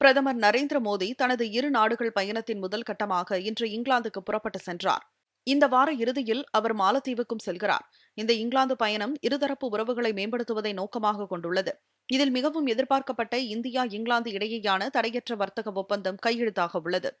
பிரதமர் நரேந்திர மோடி தனது இரு நாடுகள் பயணத்தின் முதல் கட்டமாக இன்று இங்கிலாந்துக்கு புறப்பட்டு சென்றார். இந்த வார இறுதியில் அவர் மாலத்தீவுக்கும் செல்கிறார். இந்த இங்கிலாந்து பயணம் இருதரப்பு உறவுகளை மேம்படுத்துவதை நோக்கமாக கொண்டுள்ளது. இதில் மிகவும் எதிர்பார்க்கப்பட்ட இந்தியா இங்கிலாந்து இடையேயான தடையற்ற வர்த்தக ஒப்பந்தம் கையெழுத்தாக உள்ளது.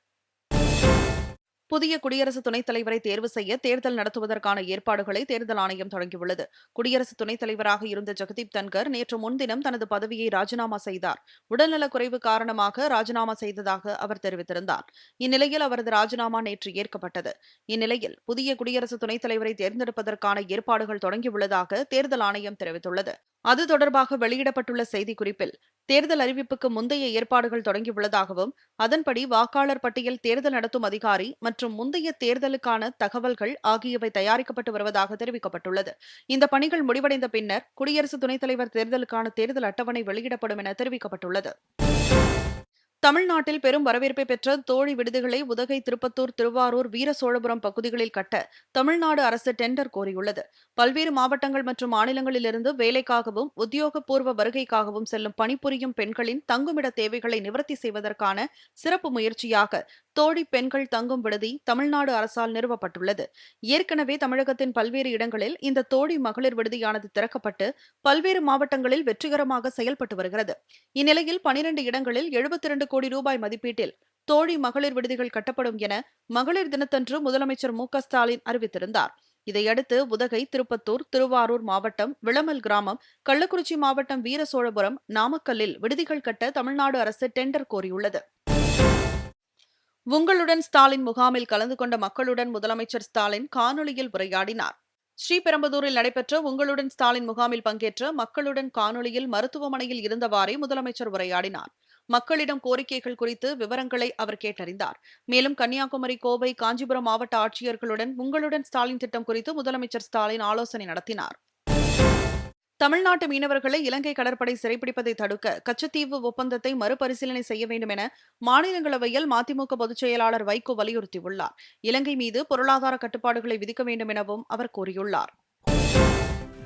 புதிய குடியரசு துணைத் தலைவரை தேர்வு செய்ய தேர்தல் நடத்துவதற்கான ஏற்பாடுகளை தேர்தல் ஆணையம் தொடங்கியுள்ளது. குடியரசு துணைத் தலைவராக இருந்த ஜெகதீப் தன்கர் நேற்று முன்தினம் தனது பதவியை ராஜினாமா செய்தார். உடல்நலக் குறைவு காரணமாக ராஜினாமா செய்ததாக அவர் தெரிவித்திருந்தார். இந்நிலையில் அவரது ராஜினாமா நேற்று ஏற்கப்பட்டது. இந்நிலையில் புதிய குடியரசு துணைத் தலைவரை தேர்ந்தெடுப்பதற்கான ஏற்பாடுகள் தொடங்கியுள்ளதாக தேர்தல் ஆணையம் தெரிவித்துள்ளது. அது தொடர்பாக வெளியிடப்பட்டுள்ள செய்திக்குறிப்பில் தேர்தல் அறிவிப்புக்கு முந்தைய ஏற்பாடுகள் தொடங்கியுள்ளதாகவும் அதன்படி வாக்காளர் பட்டியல் தேர்தல் நடத்தும் அதிகாரி மற்றும் முந்தைய தேர்தலுக்கான தகவல்கள் ஆகியவை தயாரிக்கப்பட்டு வருவதாக தெரிவிக்கப்பட்டுள்ளது. இந்த பணிகள் முடிவடைந்த பின்னர் குடியரசு துணைத் தலைவர் தேர்தலுக்கான தேர்தல் அட்டவணை வெளியிடப்படும் என தெரிவிக்கப்பட்டுள்ளது. தமிழ்நாட்டில் பெரும் வரவேற்பை பெற்ற தோழி விடுதிகளை உதகை திருப்பத்தூர் திருவாரூர் வீர சோழபுரம் பகுதிகளில் கட்ட தமிழ்நாடு அரசு டெண்டர் கோரியுள்ளது. பல்வேறு மாவட்டங்கள் மற்றும் மாநிலங்களிலிருந்து வேலைக்காகவும் உத்தியோகபூர்வ வருகைக்காகவும் செல்லும் பணிபுரியும் பெண்களின் தங்குமிட தேவைகளை நிவர்த்தி செய்வதற்கான சிறப்பு முயற்சியாக தோழி பெண்கள் தங்கும் விடுதி தமிழ்நாடு அரசால் நிறுவப்பட்டுள்ளது. ஏற்கனவே தமிழகத்தின் பல்வேறு இடங்களில் இந்த தோழி மகளிர் விடுதியானது திறக்கப்பட்டு பல்வேறு மாவட்டங்களில் வெற்றிகரமாக செயல்பட்டு வருகிறது. இந்நிலையில் பனிரெண்டு இடங்களில் எழுபத்தி இரண்டு கோடி ரூபாய் மதிப்பீட்டில் தோழி மகளிர் விடுதிகள் கட்டப்படும் என மகளிர் தினத்தன்று முதலமைச்சர் மு ஸ்டாலின் அறிவித்திருந்தார். இதையடுத்து உதகை திருப்பத்தூர் திருவாரூர் மாவட்டம் விளமல் கிராமம் கள்ளக்குறிச்சி மாவட்டம் வீரசோழபுரம் நாமக்கல்லில் விடுதிகள் கட்ட தமிழ்நாடு அரசு டெண்டர் கோரியுள்ளது. உங்களுடன் ஸ்டாலின் முகாமில் கலந்து கொண்ட மக்களுடன் முதலமைச்சர் ஸ்டாலின் காணொலியில் உரையாடினார். ஸ்ரீபெரும்புதூரில் நடைபெற்ற உங்களுடன் ஸ்டாலின் முகாமில் பங்கேற்ற மக்களுடன் காணொலியில் மருத்துவமனையில் இருந்தவாறே முதலமைச்சர் உரையாடினார். மக்களிடம் கோரிக்கைகள் குறித்து விவரங்களை அவர் கேட்டறிந்தார். மேலும் கன்னியாகுமரி கோவை காஞ்சிபுரம் மாவட்ட ஆட்சியர்களுடன் உங்களுடன் ஸ்டாலின் திட்டம் குறித்து முதலமைச்சர் ஸ்டாலின் ஆலோசனை நடத்தினார். தமிழ்நாட்டு மீனவர்களை இலங்கை கடற்படை சிறைப்பிடிப்பதை தடுக்க கச்சத்தீவு ஒப்பந்தத்தை மறுபரிசீலனை செய்ய வேண்டும் என மாநிலங்களவையில் மதிமுக பொதுச் செயலாளர் வைகோ வலியுறுத்தியுள்ளார். இலங்கை மீது பொருளாதார கட்டுப்பாடுகளை விதிக்க வேண்டும் எனவும் அவர் கூறியுள்ளார்.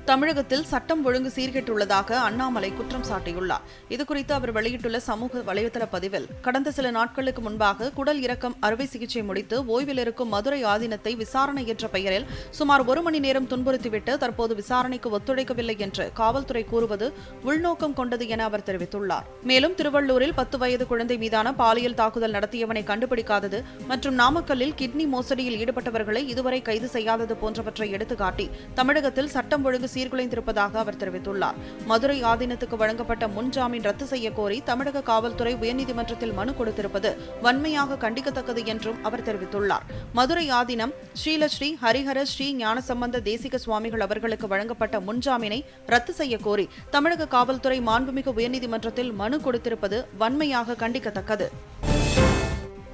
தமிழகத்தில் சட்டம் ஒழுங்கு சீர்கெட்டுள்ளதாக அண்ணாமலை குற்றம் சாட்டியுள்ளார். இதுகுறித்து அவர் வெளியிட்டுள்ள சமூக வலைதள பதிவில் கடந்த சில நாட்களுக்கு முன்பாக குடல் இறக்கம் அறுவை சிகிச்சை முடித்து ஓய்வில் இருக்கும் மதுரை ஆதீனத்தை விசாரணை என்ற பெயரில் சுமார் ஒரு மணி நேரம் துன்புறுத்திவிட்டு தற்போது விசாரணைக்கு ஒத்துழைக்கவில்லை என்று காவல்துறை கூறுவது உள்நோக்கம் கொண்டது என அவர் தெரிவித்துள்ளார். மேலும் திருவள்ளூரில் பத்து வயது குழந்தை மீதான பாலியல் தாக்குதல் நடத்தியவனை கண்டுபிடிக்காதது மற்றும் நாமக்கல்லில் கிட்னி மோசடியில் ஈடுபட்டவர்களை இதுவரை கைது செய்யாதது போன்றவற்றை எடுத்துக்காட்டி தமிழகத்தில் சட்டம் ஒழுங்கு சீர்குலைந்திருப்பதாக அவர் தெரிவித்துள்ளார். மதுரை ஆதீனத்துக்கு வழங்கப்பட்ட முன்ஜாமீன் ரத்து செய்ய கோரி தமிழக காவல்துறை உயர்நீதிமன்றத்தில் மனு கொடுத்திருப்பது வன்மையாக கண்டிக்கத்தக்கது என்றும் அவர் தெரிவித்துள்ளார். மதுரை ஆதீனம் ஸ்ரீலஸ்ரீ ஹரிஹர ஸ்ரீ ஞானசம்பந்த தேசிக சுவாமிகள் அவர்களுக்கு வழங்கப்பட்ட முன்ஜாமீனை ரத்து செய்ய கோரி தமிழக காவல்துறை மாண்புமிகு உயர்நீதிமன்றத்தில் மனு கொடுத்திருப்பது வன்மையாக கண்டிக்கத்தக்கது.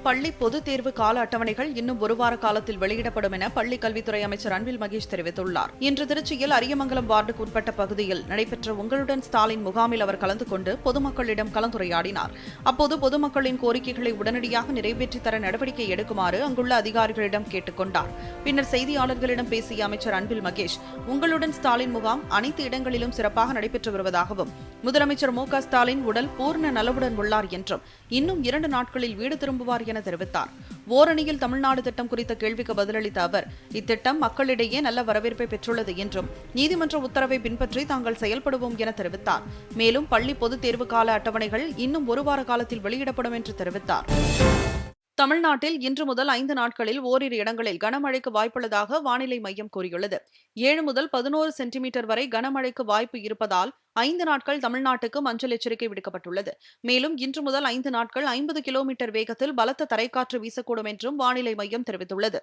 பள்ளி பொதுத் தேர்வு கால அட்டவணைகள் இன்னும் ஒரு வார காலத்தில் வெளியிடப்படும் என பள்ளி கல்வித்துறை அமைச்சர் அன்பில் மகேஷ் தெரிவித்துள்ளார். இன்று திருச்சியில் அரியமங்கலம் வார்டுக்கு உட்பட்ட பகுதியில் நடைபெற்ற உங்களுடன் ஸ்டாலின் முகாமில் அவர் கலந்து கொண்டு பொதுமக்களிடம் கலந்துரையாடினார். அப்போது பொதுமக்களின் கோரிக்கைகளை உடனடியாக நிறைவேற்றித் தர நடவடிக்கை எடுக்குமாறு அங்குள்ள அதிகாரிகளிடம் கேட்டுக் கொண்டார். பின்னர் செய்தியாளர்களிடம் பேசிய அமைச்சர் அன்பில் மகேஷ் உங்களுடன் ஸ்டாலின் முகாம் அனைத்து இடங்களிலும் சிறப்பாக நடைபெற்று வருவதாகவும் முதலமைச்சர் மு ஸ்டாலின் உடல் பூர்ண நலவுடன் உள்ளார் என்றும் இன்னும் இரண்டு நாட்களில் வீடு திரும்புவார் என தெரிவித்தார். ஓரணியில் தமிழ்நாடு திட்டம் குறித்த கேள்விக்கு பதிலளித்த அவர் இத்திட்டம் மக்களிடையே நல்ல வரவேற்பை பெற்றுள்ளது என்றும் நீதிமன்ற உத்தரவை பின்பற்றி தாங்கள் செயல்படுவோம் என தெரிவித்தார். மேலும் பள்ளி பொதுத் தேர்வு கால அட்டவணைகள் இன்னும் ஒரு வார காலத்தில் வெளியிடப்படும் என்று தெரிவித்தார். தமிழ்நாட்டில் இன்று முதல் ஐந்து நாட்களில் ஓரிரு இடங்களில் கனமழைக்கு வாய்ப்புள்ளதாக வானிலை மையம் கூறியுள்ளது. ஏழு முதல் பதினோரு சென்டிமீட்டர் வரை கனமழைக்கு வாய்ப்பு இருப்பதால் ஐந்து நாட்கள் தமிழ்நாட்டுக்கு மஞ்சள் எச்சரிக்கை விடுக்கப்பட்டுள்ளது. மேலும் இன்று முதல் ஐந்து நாட்கள் ஐம்பது கிலோமீட்டர் வேகத்தில் பலத்த தரைக்காற்று வீசக்கூடும் என்றும் வானிலை மையம் தெரிவித்துள்ளது.